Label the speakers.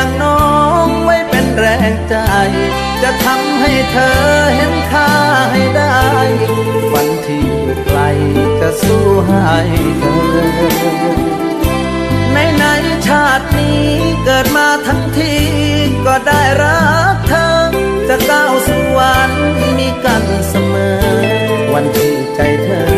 Speaker 1: อย่างน้องไว้เป็นแรงใจ จะทำให้เธอเห็นค่าให้ได้ วันที่ไกลจะสู้ให้เธอในในชาตินี้เกิดมาทั้งทีก็ได้รักเธอ จะก้าวสู่วันมีกันเสมอ วันที่ใจเธอ